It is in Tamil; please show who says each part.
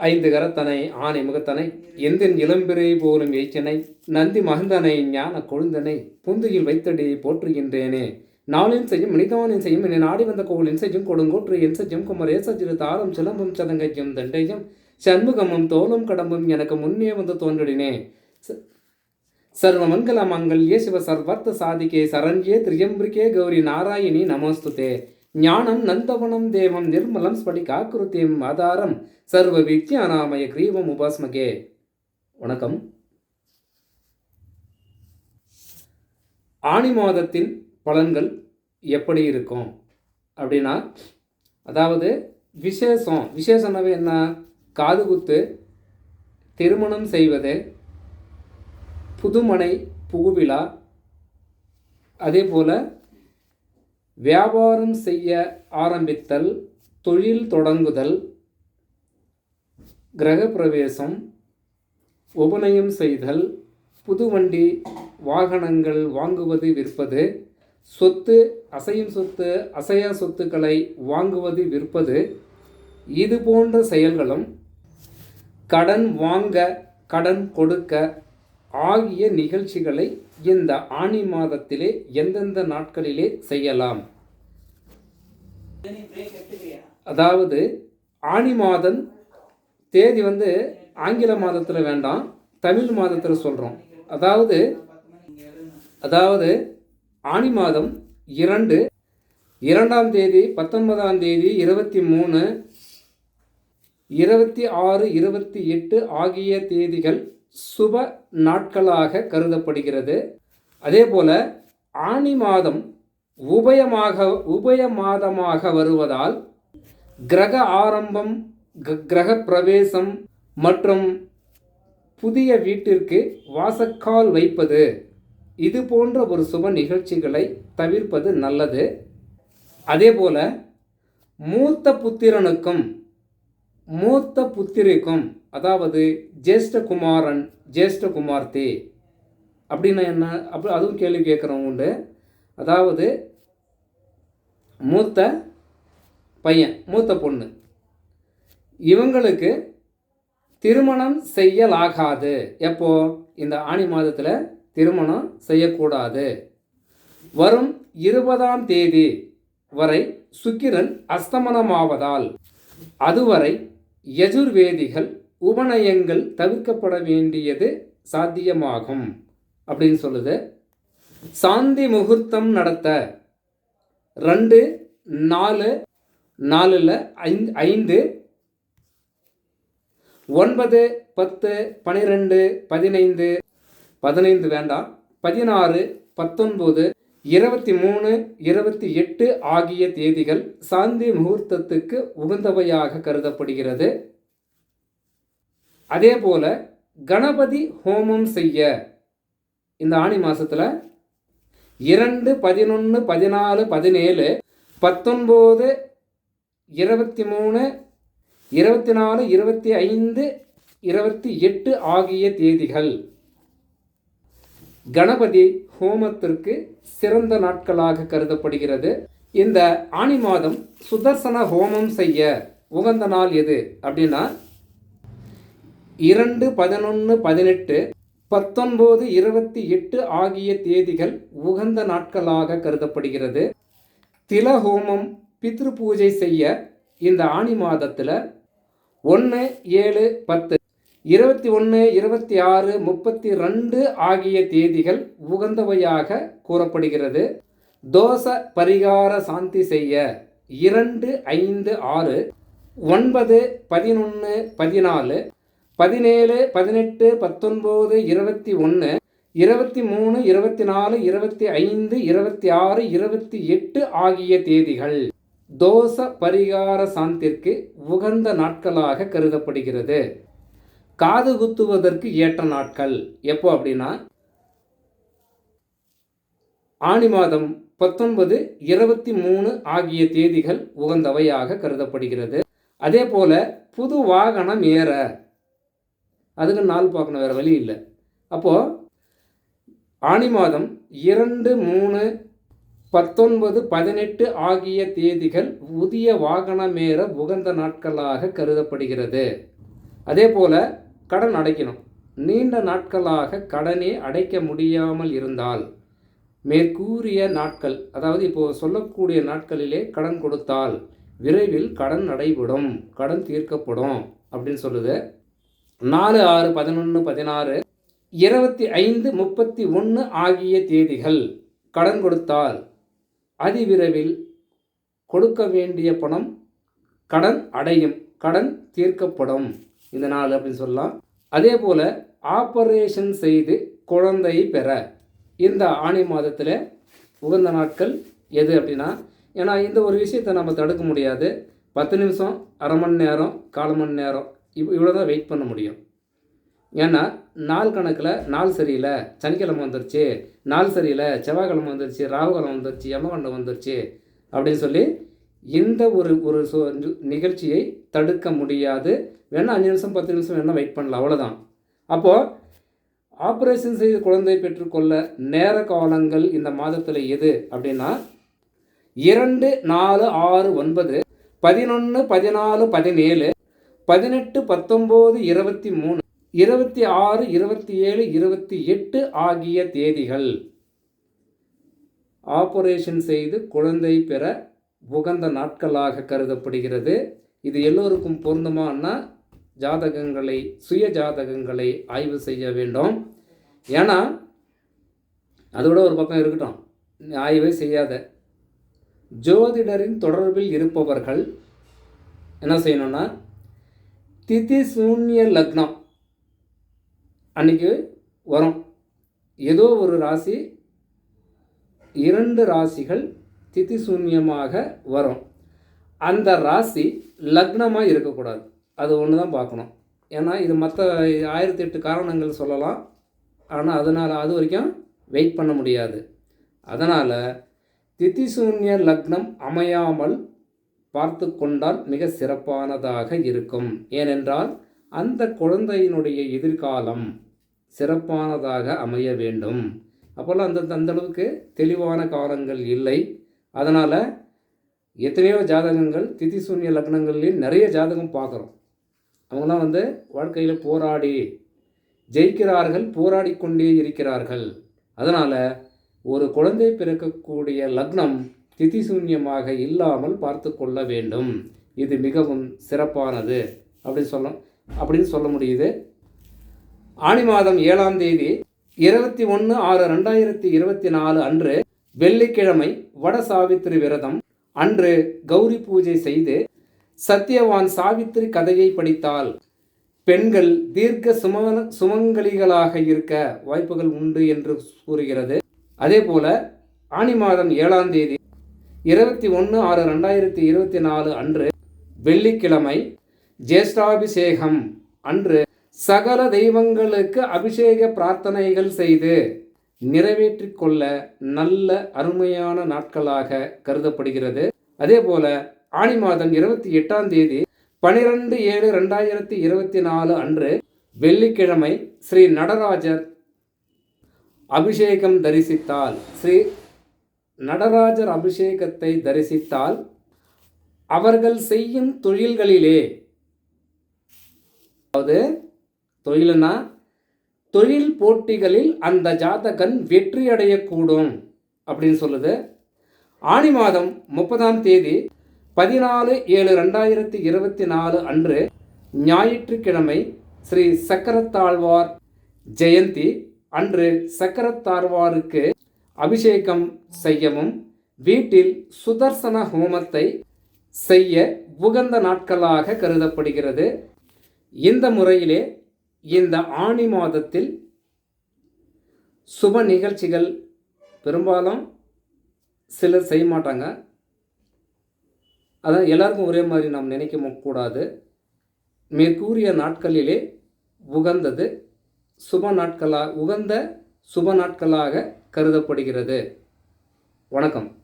Speaker 1: ஐந்து கரத்தனை ஆனை முகத்தனை எந்தின் இளம்பிறை போலும் எய்ச்சனை நந்தி மகந்தனை ஞான கொழுந்தனை புந்துயில் வைத்தடி போற்றுகின்றேனே. நாளின் செய்யும் மனிதவானின் செய்யும் என்னை நாடி வந்த கோவிலின் செய்யும் கொடுங்கோற்று என் செய்யும் குமரேசஜிரு தாரம் சிலம்பும் சதங்கையும் தண்டையும் சண்முகமும் தோலும் கடம்பும் எனக்கு முன்னே வந்து தோன்றினே. ச- சர்வமங்கல மங்கள் சிவ சர்வர்த்த சாதிகே சரண்யே திரியம்பிரிகே கௌரி நாராயணி நமோஸ்துதே. ஞானம் நந்தவனம் தேவம் நிர்மலம் ஸ்படிகாக்கிருத்தியம் ஆதாரம். சர்வ வித்யானாமய கிரீவம் உபாஸ்மகே. வணக்கம். ஆணி மாதத்தின் பலன்கள் எப்படி இருக்கும்? அப்படின்னா அதாவது விசேஷம். விசேஷம்னாவே என்ன? காது குத்து திருமணம் செய்வது புதுமனை புகுவிழா அதே போல் வியாபாரம் செய்ய ஆரம்பித்தல் தொழில் தொடங்குதல் கிரகப்பிரவேசம் உபநயம் செய்தல் புது வண்டி வாகனங்கள் வாங்குவது விற்பது சொத்து அசையும் சொத்து அசையா சொத்துக்களை வாங்குவது விற்பது இது போன்ற செயல்களும் கடன் வாங்க கடன் கொடுக்க ஆகிய நிகழ்ச்சிகளை இந்த ஆணி மாதத்திலே எந்தெந்த நாட்களிலே செய்யலாம்? அதாவது ஆணி மாதம் தேதி வந்து ஆங்கில மாதத்தில் வேண்டாம் தமிழ் மாதத்தில் சொல்கிறோம் அதாவது அதாவது ஆணி மாதம் இரண்டு இரண்டாம் தேதி பத்தொன்பதாம் தேதி இருபத்தி மூணு இருபத்தி ஆறு இருபத்தி எட்டு ஆகிய தேதிகள் சுப நாட்களாக கருதப்படுகிறது. அதே போல் ஆனி மாதம் உபயமாக உபய மாதமாக வருவதால் கிரக ஆரம்பம் க- கிரக பிரவேசம் மற்றும் புதிய வீட்டிற்கு வாசக்கால் வைப்பது இது போன்ற ஒரு சுப நிகழ்ச்சிகளை தவிர்ப்பது நல்லது. அதே போல் மூத்த புத்திரனுக்கும் மூத்த புத்திரிக்கும் அதாவது ஜேஷ்டகுமாரன் ஜேஷ்டகுமார்த்தே. அப்படின்னா என்ன? அப்படி அதுவும் கேள்வி கேட்குறவங்க உண்டு. அதாவது மூத்த பையன் மூத்த பொண்ணு. இவங்களுக்கு திருமணம் செய்யலாகாது. எப்போ? இந்த ஆணி மாதத்தில் திருமணம் செய்யக்கூடாது. வரும் இருபதாம் தேதி வரை சுக்கிரன் அஸ்தமனமாவதால். அதுவரை யஜுர்வேதிகள் உபநயங்கள் தவிர்க்கப்பட வேண்டியது சாத்தியமாகும். அப்படின்னு சொல்லுது. சாந்தி முகூர்த்தம் நடத்த ரெண்டு நாலு நாலில் ஐந்து ஐந்து ஒன்பது பத்து பனிரெண்டு பதினைந்து பதினைந்து வேண்டாம் பதினாறு பத்தொன்பது இருபத்தி மூணு இருபத்தி எட்டு ஆகிய தேதிகள் சாந்தி முகூர்த்தத்துக்கு உகந்தவையாக கருதப்படுகிறது. அதேபோல கணபதி ஹோமம் செய்ய இந்த ஆணி மாதத்தில் இரண்டு பதினொன்று பதினாலு பதினேழு பத்தொன்பது இருபத்தி மூணு இருபத்தி நாலு இருபத்தி ஐந்து இருபத்தி எட்டு ஆகிய தேதிகள் கணபதி ஹோமத்திற்கு சிறந்த நாட்களாக கருதப்படுகிறது. இந்த ஆணி மாதம் சுதர்சன ஹோமம் செய்ய உகந்த நாள் எது அப்படின்னா இரண்டு பதினொன்று பதினெட்டு பத்தொன்பது இருபத்தி எட்டு ஆகிய தேதிகள் உகந்த நாட்களாக கருதப்படுகிறது. தில ஹோமம் பித்ரு பூஜை செய்ய இந்த ஆணி மாதத்தில் ஒன்று ஏழு பத்து இருபத்தி ஒன்று இருபத்தி ஆறு முப்பத்தி ரெண்டு ஆகிய தேதிகள் உகந்தவையாக கூறப்படுகிறது. தோச பரிகார சாந்தி செய்ய இரண்டு ஐந்து ஆறு ஒன்பது பதினொன்று பதினாலு பதினேழு பதினெட்டு பத்தொன்பது இருபத்தி ஒன்று இருபத்தி மூணு இருபத்தி நாலு இருபத்தி ஐந்து இருபத்தி ஆறு இருபத்தி எட்டு ஆகிய தேதிகள் தோச பரிகார சாந்திற்கு உகந்த நாட்களாக கருதப்படுகிறது. காது குத்துவதற்கு ஏற்ற நாட்கள். எப்போ அப்படின்னா? ஆணி மாதம் பத்தொன்பது இருபத்தி மூணு ஆகிய தேதிகள் உகந்தவையாக கருதப்படுகிறது. அதே போல புது வாகனம் ஏற. அதுக்கு நாள் பார்க்கணும் வேறு வழி இல்லை. அப்போது ஆணி மாதம் இரண்டு மூணு பத்தொன்பது பதினெட்டு ஆகிய தேதிகள் புதிய வாகனமேற உகந்த நாட்களாக கருதப்படுகிறது. அதே போல் கடன் அடைக்கணும். நீண்ட நாட்களாக கடனே அடைக்க முடியாமல் இருந்தால் மேற்கூறிய நாட்கள் அதாவது இப்போது சொல்லக்கூடிய நாட்களிலே கடன் கொடுத்தால் விரைவில் கடன் நடைபெறும் கடன் தீர்க்கப்படும் அப்படின்னு சொல்லுது. நாலு ஆறு பதினொன்று பதினாறு இருபத்தி ஐந்து முப்பத்தி ஒன்று ஆகிய தேதிகள் கடன் கொடுத்தால் அதிவிரைவில் கொடுக்க வேண்டிய பணம் கடன் அடையும் கடன் தீர்க்கப்படும். இந்த நாள் அப்படின்னு சொல்லலாம். அதே போல் ஆப்பரேஷன் செய்து குழந்தையை பெற இந்த ஆணி மாதத்தில் உகந்த நாட்கள் எது அப்படின்னா ஏன்னா இந்த ஒரு விஷயத்தை நம்ம தடுக்க முடியாது. பத்து நிமிஷம் அரை மணி நேரம் கால் மணி நேரம் இவ் இவ்வளோ தான் வெயிட் பண்ண முடியும். ஏன்னா நாள் கணக்கில் நாள் சரியில்லை சனிக்கிழமை வந்துருச்சு நாள் சரியில்லை செவ்வாய்க்கிழமை வந்துருச்சு ராகுகிழமை வந்துருச்சு யமகண்டம் வந்துருச்சு அப்படின்னு சொல்லி இந்த ஒரு ஒரு சோ நிகழ்ச்சியை தடுக்க முடியாது. வேணால் அஞ்சு நிமிஷம் பத்து நிமிஷம் வேணால் வெயிட் பண்ணலாம். அவ்வளோதான் அப்போது ஆப்ரேஷன் செய்து குழந்தை பெற்றுக்கொள்ள நேர காலங்கள் இந்த மாதத்தில் எது அப்படின்னா இரண்டு நாலு ஆறு ஒன்பது பதினொன்று பதினாலு பதினேழு பதினெட்டு பத்தொம்போது இருபத்தி மூணு இருபத்தி ஆறு இருபத்தி ஏழு இருபத்தி எட்டு ஆகிய தேதிகள். ஆபரேஷன் செய்து குழந்தை பெற உகந்த நாட்களாக கருதப்படுகிறது. இது எல்லோருக்கும் பொருந்துமானா ஜாதகங்களை சுய ஜாதகங்களை ஆய்வு செய்ய வேண்டும். ஏன்னா அதோட ஒரு பக்கம் இருக்கட்டும். ஆய்வே செய்யாத. ஜோதிடரின் தொடர்பில் இருப்பவர்கள் என்ன செய்யணும்னா திதி சூன்ய லக்னம் அன்னைக்கு வரும். ஏதோ ஒரு ராசி இரண்டு ராசிகள் திதி சூன்யமாக வரும். அந்த ராசி லக்னமாக இருக்கக்கூடாது. அது ஒன்று தான் பார்க்கணும். ஏன்னா இது மற்ற ஆயிரத்தி எட்டு காரணங்கள் சொல்லலாம். ஆனால் அதனால் அது வரைக்கும் வெயிட் பண்ண முடியாது. அதனால் திதிசூன்ய லக்னம் அமையாமல் பார்த்து கொண்டால் மிக சிறப்பானதாக இருக்கும். ஏனென்றால் அந்த குழந்தையினுடைய எதிர்காலம் சிறப்பானதாக அமைய வேண்டும். அப்போல்லாம் அந்த அந்தளவுக்கு தெளிவான காலங்கள் இல்லை. அதனால் எத்தனையோ ஜாதகங்கள் திதிசூன்ய லக்னங்கள்லேயும் நிறைய ஜாதகம் பார்க்குறோம். அவங்களாம் வந்து வாழ்க்கையில் போராடி ஜெயிக்கிறார்கள் போராடி கொண்டே இருக்கிறார்கள். அதனால் ஒரு குழந்தை பிறக்கக்கூடிய லக்னம் திதிசூன்யமாக இல்லாமல் பார்த்து கொள்ள வேண்டும். இது மிகவும் சிறப்பானது அப்படின்னு சொல்ல அப்படின்னு சொல்ல முடியுது. ஆணி மாதம் ஏழாம் தேதி இருபத்தி ஒன்று ஆறு ரெண்டாயிரத்தி இருபத்தி நாலு அன்று வெள்ளிக்கிழமை வட சாவித்திரி விரதம் அன்று கௌரி பூஜை செய்து சத்யவான் சாவித்திரி கதையை படித்தால் பெண்கள் தீர்க்க சும சுமங்கலிகளாக இருக்க வாய்ப்புகள் உண்டு என்று கூறுகிறது. அதே போல ஆணி மாதம் ஏழாம் தேதி இருபத்தி ஒன்று ஆறு ரெண்டாயிரத்தி இருபத்தி நாலு அன்று வெள்ளிக்கிழமை ஜேஷ்டாபிஷேகம். அன்று சகல தெய்வங்களுக்கு அபிஷேக பிரார்த்தனைகள் செய்து நிறைவேற்றிக்கொள்ள நல்ல அருமையான நாட்களாக கருதப்படுகிறது. அதே போல ஆணி மாதம் இருபத்தி எட்டாம் தேதி பனிரெண்டு ஏழு ரெண்டாயிரத்தி இருபத்தி நாலு அன்று வெள்ளிக்கிழமை ஸ்ரீ நடராஜர் அபிஷேகம் தரிசித்தால் ஸ்ரீ நடராஜர் அபிஷேகத்தை தரிசித்தால் அவர்கள் செய்யும் தொழில்களிலே அதாவது தொழிலுன்னா தொழில் போட்டிகளில் அந்த ஜாதகன் வெற்றி அடையக்கூடும் அப்படின்னு சொல்லுது. ஆணி மாதம் முப்பதாம் தேதி பதினாலு ஏழு ரெண்டாயிரத்தி இருபத்தி நாலு அன்று ஞாயிற்றுக்கிழமை ஸ்ரீ சக்கரத்தாழ்வார் ஜெயந்தி அன்று சக்கரத்தாழ்வாருக்கு அபிஷேகம் செய்யவும் வீட்டில் சுதர்சன ஹோமத்தை செய்ய உகந்த நாட்களாக கருதப்படுகிறது. இந்த முறையிலே இந்த ஆணி மாதத்தில் சுப நிகழ்ச்சிகள் பெரும்பாலும் சிலர் செய்ய மாட்டாங்க. அதான் எல்லாருக்கும் ஒரே மாதிரி நாம் நினைக்க கூடாது. மேற்கூறிய நாட்களிலே உகந்தது சுப நாட்களாக உகந்த சுப நாட்களாக கருதப்படுகிறது. வணக்கம்.